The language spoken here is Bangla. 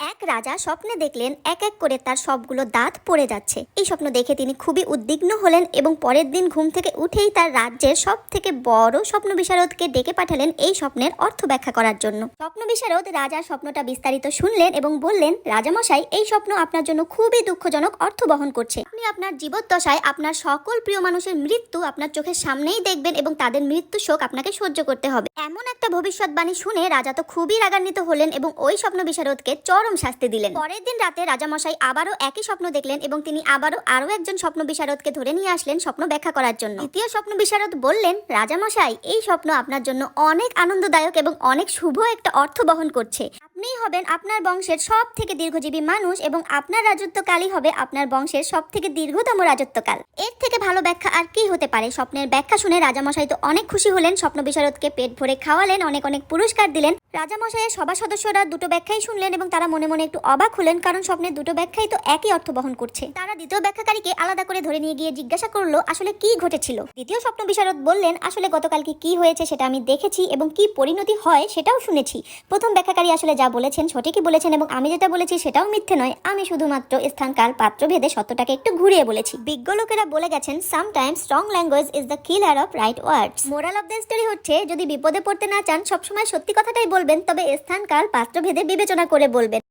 এক রাজা স্বপ্নে দেখলেন এক এক করে তার সবগুলো দাঁত পড়ে যাচ্ছে। এই স্বপ্ন দেখে তিনি খুবই উদ্বিগ্ন হলেন এবং পরের দিন ঘুম থেকে উঠেই তার রাজ্যের সব থেকে বড় স্বপ্ন বিশারদকে ডেকে পাঠালেন এই স্বপ্নের অর্থ ব্যাখ্যা করার জন্য। স্বপ্ন বিশারদ রাজার স্বপ্নটা বিস্তারিত শুনলেন এবং বললেন, রাজামশাই, এই স্বপ্ন আপনার জন্য খুবই দুঃখজনক অর্থ বহন করছে। আপনি আপনার জীবদ্দশায় আপনার সকল প্রিয় মানুষের মৃত্যু আপনার চোখের সামনেই দেখবেন এবং তাদের মৃত্যু শোক আপনাকে সহ্য করতে হবে। এমন একটা ভবিষ্যৎবাণী শুনে রাজা তো খুবই রাগান্বিত হলেন এবং ওই স্বপ্ন বিশারদকে চরম শাস্তি দিলেন। পরের দিন রাতে রাজামশাই আবারও একই স্বপ্ন দেখলেন এবং তিনি আবারও আরও একজন স্বপ্ন বিশারদকে ধরে নিয়ে আসলেন স্বপ্ন ব্যাখ্যা করার জন্য। দ্বিতীয় স্বপ্ন বিশারদ বললেন, রাজামশাই, এই স্বপ্ন আপনার জন্য অনেক আনন্দদায়ক এবং অনেক শুভ একটা অর্থ বহন করছে। আপনিই হবেন আপনার বংশের সব থেকে দীর্ঘজীবী মানুষ এবং আপনার রাজত্বকালই হবে আপনার বংশের সব থেকে দীর্ঘতম রাজত্বকাল। এর থেকে ভালো ব্যাখ্যা আর কি হতে পারে? স্বপ্নের ব্যাখ্যা শুনে রাজামশাই তো অনেক খুশি হলেন, স্বপ্ন বিশারদকে পেট ভরে খাওয়ালেন, অনেক অনেক পুরস্কার দিলেন। রাজামশাইয়ের সভা সদস্যরা দুটো ব্যাখ্যাই শুনলেন এবং তারা মনে মনে একটু অবাক হলেন কারণ স্বপ্নের দুটো ব্যাখ্যাই তো একই অর্থ বহন করছে। তারা দ্বিতীয় ব্যাখ্যাকারীকে আলাদা করে ধরে নিয়ে গিয়ে জিজ্ঞাসা করল, আসলে কি ঘটেছিল? দ্বিতীয় স্বপ্ন বিশারদ বললেন, আসলে গতকালকে কি হয়েছে সেটা আমি দেখেছি এবং কি পরিণতি হয় সেটাও শুনেছি। প্রথম ব্যাখ্যাকারী আসলে যা বলেছেন, সঠিকই বলেছেন এবং আমি যেটা বলেছি সেটাও মিথ্যে নয়। আমি শুধুমাত্র স্থানকাল পাত্র ভেদে সত্যটাকে একটু ঘুরিয়ে বলেছি। বিজ্ঞ লোকেরা বলে গেছেন sometimes strong language is the killer of right words moral of the story হচ্ছে, যদি বিপদে পড়তে না চান, সবসময় সত্যি কথাটাই বলবেন, তবে স্থানকাল পাত্র ভেদে বিবেচনা করে বলবেন।